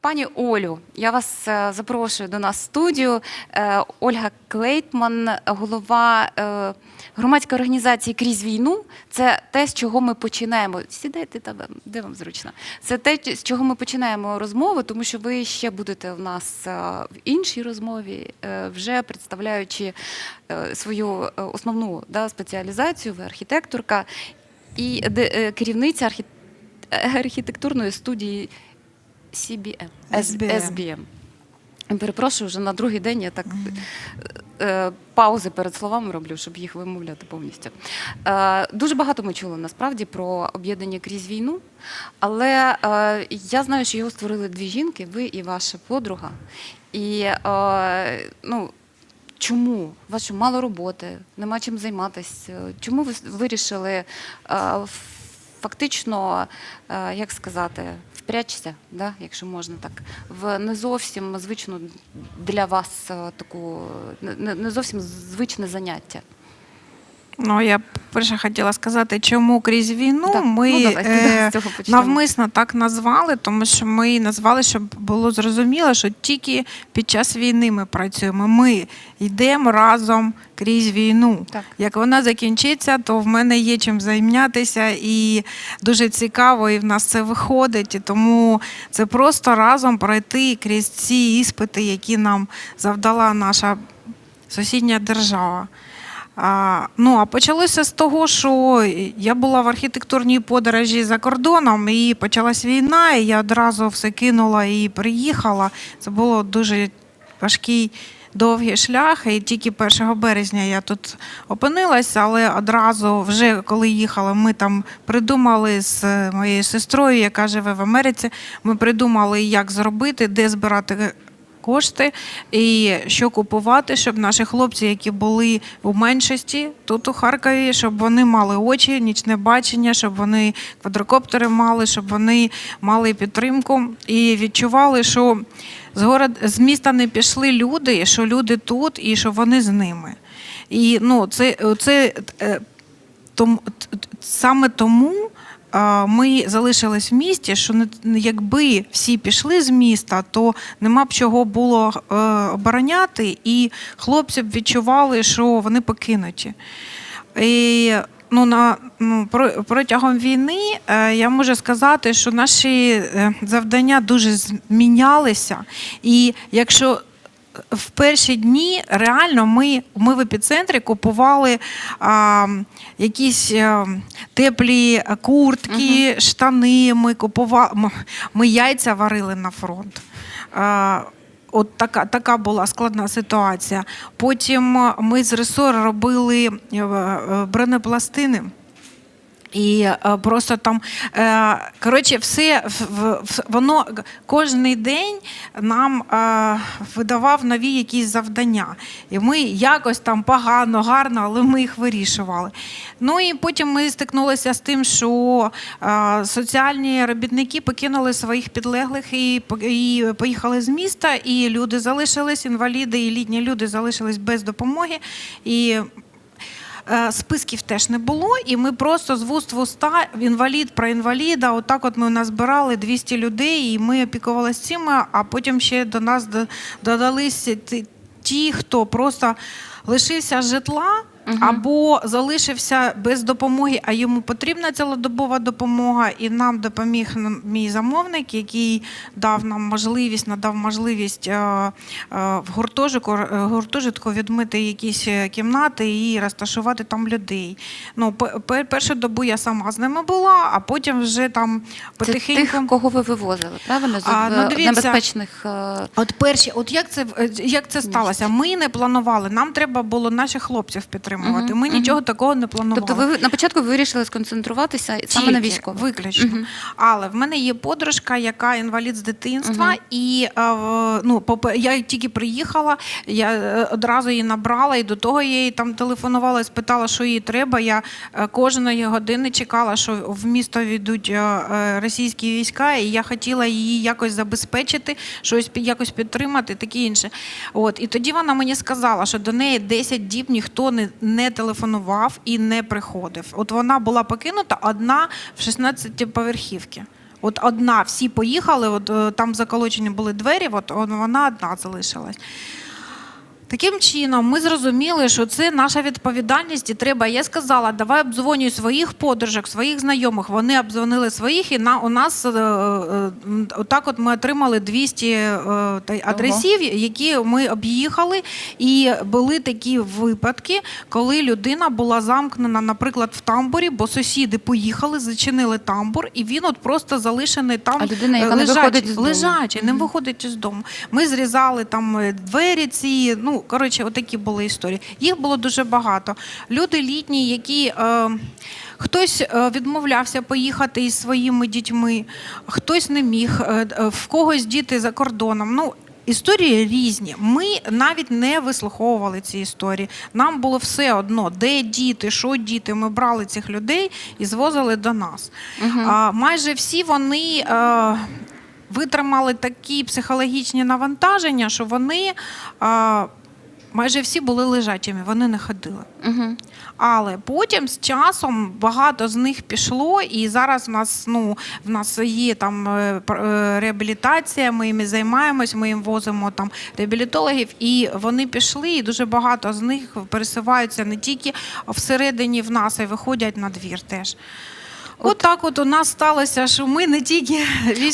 Пані Олю, я вас е, запрошую до нас в студію. Е, Ольга Клейтман, голова е, громадської організації Крізь війну. Це те, з чого ми починаємо. Сідайте там, де вам зручно. Це те, з чого ми починаємо розмову, тому що ви ще будете у нас в іншій розмові, вже представляючи свою основну да, спеціалізацію. Ви архітекторка і керівниця архі- архітектурної студії. CBM. SBM. SBM. Перепрошую, вже на другий день я так е, паузи перед словами роблю, щоб їх вимовляти повністю. Е, дуже багато ми чули насправді про об'єднання крізь війну, але е, я знаю, що його створили дві жінки, ви і ваша подруга. І е, ну, чому? У вас що, мало роботи, нема чим займатися? Чому ви вирішили е, фактично, е, як сказати, впрячься, да, якщо можна так, в не зовсім звичну для вас е, таку, не, не зовсім звичне заняття? Ну, я б перше хотіла сказати, чому крізь війну Так, ми ну, давайте, е, з навмисно так назвали, тому що ми назвали, щоб було зрозуміло, що тільки під час війни ми працюємо. Ми йдемо разом крізь війну. Так. Як вона закінчиться, то в мене є чим зайнятися, і дуже цікаво, і в нас це виходить. І тому це просто разом пройти крізь ці іспити, які нам завдала наша сусідня держава. А, ну, а почалося з того, що я була в архітектурній подорожі за кордоном, і почалась війна, і я одразу все кинула і приїхала. Це було дуже важкий. Довгий шлях, і тільки 1 березня я тут опинилася, але одразу, вже коли їхала, ми там придумали з моєю сестрою, яка живе в Америці. Ми придумали, як зробити, де збирати кошти і що купувати, щоб наші хлопці, які були у меншості тут у Харкові, щоб вони мали очі, нічне бачення, щоб вони квадрокоптери мали, щоб вони мали підтримку і відчували, що з город з міста не пішли люди, що люди тут і що вони з ними. І ну, це, це е, тому, саме тому ми залишились в місті, що якби всі пішли з міста, то нема б чого було е, обороняти, і хлопці б відчували, що вони покинуті. І, ну, на, ну, протягом війни е, я можу сказати, що наші е, завдання дуже змінялися. І якщо в перші дні реально ми, ми в епіцентрі купували а, якісь а, теплі куртки, штани. Ми купували, ми, ми яйця варили на фронт. А, От така, така була складна ситуація. Потім ми з ресор робили е, е, бронепластини. І е, просто там, е, коротше, все воно кожен день нам е, видавав нові якісь завдання. І ми якось там погано, гарно, але ми їх вирішували. Ну і потім ми стикнулися з тим, що соціальні робітники покинули своїх підлеглих і, поїхали з міста, і люди залишились, інваліди і літні люди залишились без допомоги. І Списків теж не було, і ми просто з вуст в уста інвалід про інваліда. Отак, от ми назбирали нас 200 людей, і ми опікувалися цими. А потім ще до нас до- додалися ті- ті, хто просто лишився житла. Або залишився без допомоги, а йому потрібна цілодобова допомога, і нам допоміг мій замовник, який дав нам можливість, надав можливість е, е, в гуртожитку, е, гуртожитку відмити якісь кімнати і розташувати там людей. Ну, пе- пе- першу добу я сама з ними була, а потім вже там Це потихеньку. тих, кого ви вивозили, правильно? А, ну, дивіться. небезпечних. От перші, от як це як це сталося? Ми не планували. Нам треба було наших хлопців підтримувати. Ми нічого такого не планували. Тобто ви на початку вирішили сконцентруватися саме на військових? Виключно. Але в мене є подружка, яка інвалід з дитинства, і е, ну, я тільки приїхала, я е, одразу її набрала, і до того я їй там телефонувала і спитала, що їй треба. Я е, кожної години чекала, що в місто е, російські війська, і я хотіла її якось забезпечити, щось якось підтримати, таке інше. От і тоді вона мені сказала, що до неї 10 діб ніхто не, не телефонував і не приходив. От вона була покинута одна в 16 поверхівки. От одна, всі поїхали, от е, там заколочені були двері, от вона одна залишилась. Таким чином, ми зрозуміли, що це наша відповідальність, і треба. Я сказала, давай обдзвонюй своїх подружок, своїх знайомих. Вони обдзвонили своїх, і на у нас е, е, отак от ми отримали 200 е, адресів, які ми об'їхали. І були такі випадки, коли людина була замкнена, наприклад, в тамбурі, бо сусіди поїхали, зачинили тамбур, і він от просто залишений там А людина, яка не виходить з дому. лежачий, не виходить із дому. Ми зрізали там е, двері ці. Ну коротше, отакі були історії. Їх було дуже багато. Люди літні, які. Е, Хтось е, відмовлявся поїхати із своїми дітьми, хтось не міг, е, е, в когось діти за кордоном. Ну, історії різні. Ми навіть не вислуховували ці історії. Нам було все одно, де діти, що діти. Ми брали цих людей і звозили до нас. А, майже всі вони. Е, Витримали такі психологічні навантаження, що вони а, майже всі були лежачими, вони не ходили. Угу. Але потім з часом багато з них пішло, і зараз в нас ну в нас є там е, е, реабілітація. Ми їм займаємось, ми їм возимо там реабілітологів, і вони пішли. І дуже багато з них пересуваються не тільки всередині в нас, а й виходять на двір теж. От, так от у нас сталося, що ми не тільки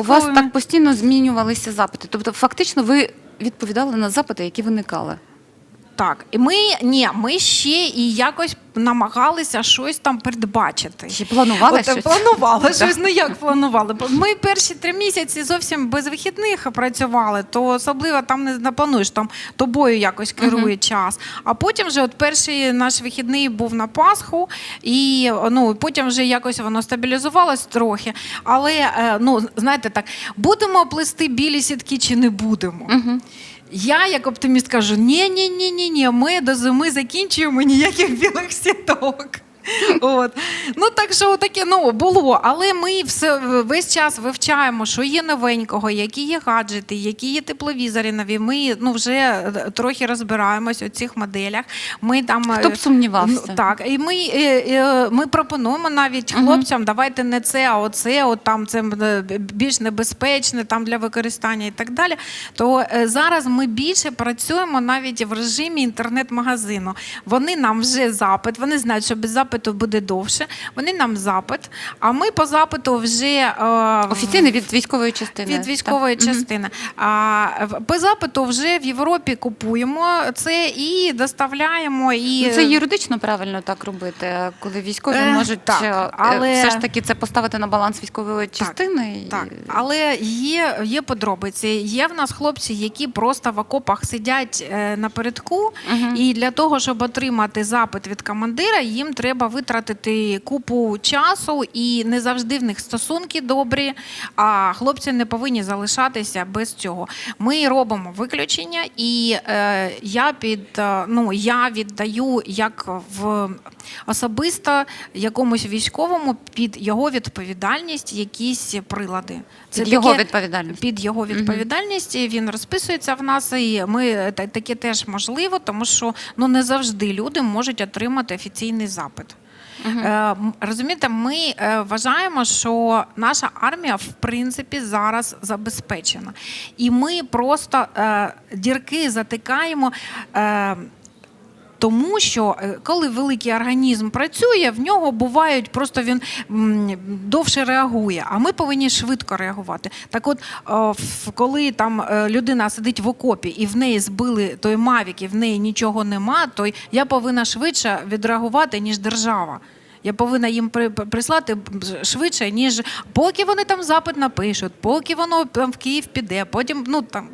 У вас так постійно змінювалися запити. Тобто, фактично, ви відповідали на запити, які виникали. Так, і ми ні, ми ще і якось намагалися щось там передбачити. Чи планували От, е, щось? Планували Так. щось. Ну як планували? Ми перші три місяці зовсім без вихідних працювали, то особливо там не наплануєш, там тобою якось керує час. А потім вже от перший наш вихідний був на Пасху, і ну потім вже якось воно стабілізувалось трохи. Але е, ну знаєте так, будемо плести білі сітки чи не будемо? Я, як оптиміст, кажу: ні, ні, ні, ні, ні, ми до зими закінчуємо ніяких білих сіток. От. Ну так що таке ну, було. Але ми все весь час вивчаємо, що є новенького, які є гаджети, які є тепловізори нові. Ми ну, вже е, трохи розбираємось у цих моделях. Ми там Хто б е, сумнівався? Ну, так, і ми, е, ми пропонуємо навіть хлопцям, давайте не це, а оце, от там це більш небезпечне там для використання і так далі. То зараз ми більше працюємо навіть в режимі інтернет-магазину. Вони нам вже запит, вони знають, що без запиту буде довше. Вони нам запит, а ми по запиту вже е, Офіційний від військової частини. від військової Так. Частини. А по запиту вже в Європі купуємо це і доставляємо. І Ну, Це юридично правильно так робити, коли військові Е, можуть так, е, але- все ж таки це поставити на баланс військової частини. і- Так, але є, є подробиці. Є в нас хлопці, які просто в окопах сидять е, напередку, Мгм. і для того, щоб отримати запит від командира, їм треба витратити купу часу, і не завжди в них стосунки добрі. А хлопці не повинні залишатися без цього. Ми робимо виключення, і е, я під е, ну я віддаю як в особисто якомусь військовому під його відповідальність якісь прилади. Під його відповідальність. Під його відповідальність він розписується в нас, і ми та- таке теж можливо, тому що ну не завжди люди можуть отримати офіційний запит. Е, розумієте, ми е, вважаємо, що наша армія в принципі зараз забезпечена, і ми просто е, дірки затикаємо. Е, тому що е, коли великий організм працює, в нього бувають просто він довше реагує, а ми повинні швидко реагувати. Так, от, коли там е, людина сидить в окопі і в неї збили той мавік, і в неї нічого нема, то я повинна швидше відреагувати, ніж держава. Я повинна їм при- прислати швидше, ніж поки вони там запит напишуть, поки воно там в Київ піде, потім ну там.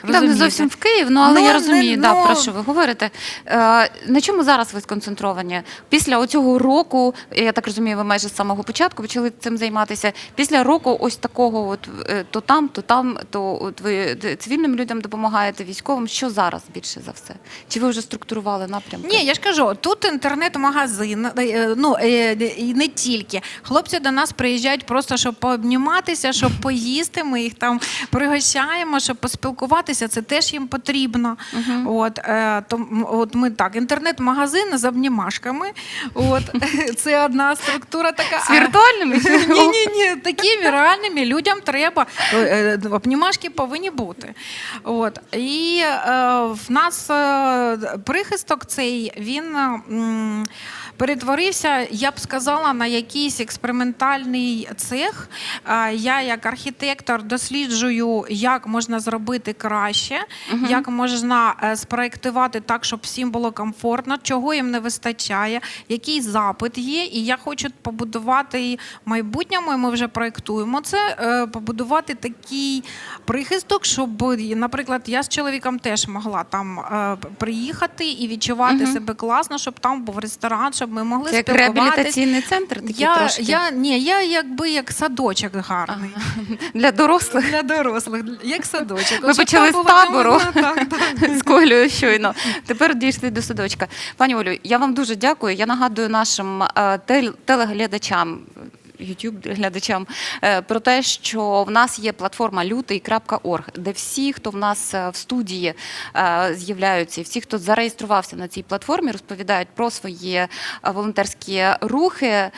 Так, не розумієте. зовсім в Київ, ну але Ну, я не- розумію, да, ну- про що ви говорите. Е, на чому зараз ви сконцентровані? Після оцього року, я так розумію, ви майже з самого початку почали цим займатися. Після року ось такого, от е, то там, то там, то от ви д- цивільним людям допомагаєте, військовим. Що зараз більше за все? Чи ви вже структурували напрямки? Ні, я ж кажу, тут інтернет-магазин, е, ну е, і не тільки. Хлопці до нас приїжджають просто, щоб пообніматися, щоб поїсти. Ми їх там пригощаємо, щоб поспілкуватися. Спілкуватися, це теж їм потрібно. От, е, то, от ми так, інтернет-магазин з обнімашками. От, це одна структура така. З віртуальними? Ні, ні, ні, такими реальними людям треба. е, е, Обнімашки повинні бути. От. І е, в нас е, прихисток цей він. м, Перетворився, я б сказала, на якийсь експериментальний цех. Я, як архітектор, досліджую, як можна зробити краще, як можна е, спроектувати так, щоб всім було комфортно, чого їм не вистачає, який запит є. І я хочу побудувати в майбутньому, і ми вже проектуємо це, е, побудувати такий прихисток, щоб, наприклад, я з чоловіком теж могла там е, приїхати і відчувати Мгм. себе класно, щоб там був ресторан, щоб ми могли Це як спілкуватися. реабілітаційний центр, такий Я, трошки я, ні, я якби як садочок гарний. для дорослих. Для дорослих, як садочок. Почали там з табору. з Колею щойно. Тепер дійшли до садочка. Пані Олю, я вам дуже дякую. Я нагадую нашим е, телеглядачам. youtube глядачам е, про те, що в нас є платформа лютий.орг, де всі, хто в нас е, в студії з'являються, всі, хто зареєструвався на цій платформі, розповідають про свої волонтерські рухи.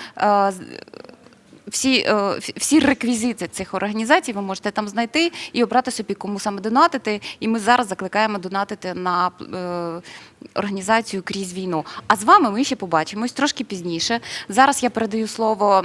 Всі, е, всі- реквізити цих організацій ви можете там знайти і обрати собі, кому саме донатити. І ми зараз закликаємо донатити на е, організацію крізь війну. А з вами ми ще побачимось трошки пізніше. Зараз я передаю слово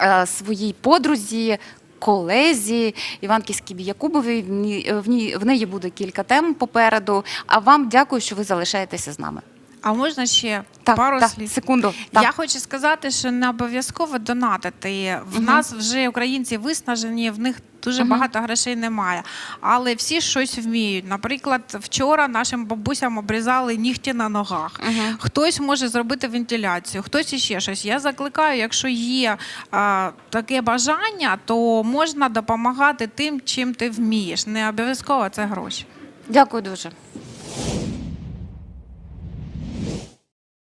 е, своїй подрузі. Колезі Іванки Скібі Якубовій в в ній в неї буде кілька тем попереду. А вам дякую, що ви залишаєтеся з нами. А можна ще Так, пару так, слів? секунду. Так. Я хочу сказати, що не обов'язково донатити. В Мгм. нас вже українці виснажені, в них дуже Мгм. багато грошей немає. Але всі щось вміють. Наприклад, вчора нашим бабусям обрізали нігті на ногах. Мгм. Хтось може зробити вентиляцію, хтось іще щось. Я закликаю, якщо є а, таке бажання, то можна допомагати тим, чим ти вмієш. Не обов'язково це гроші. Дякую дуже.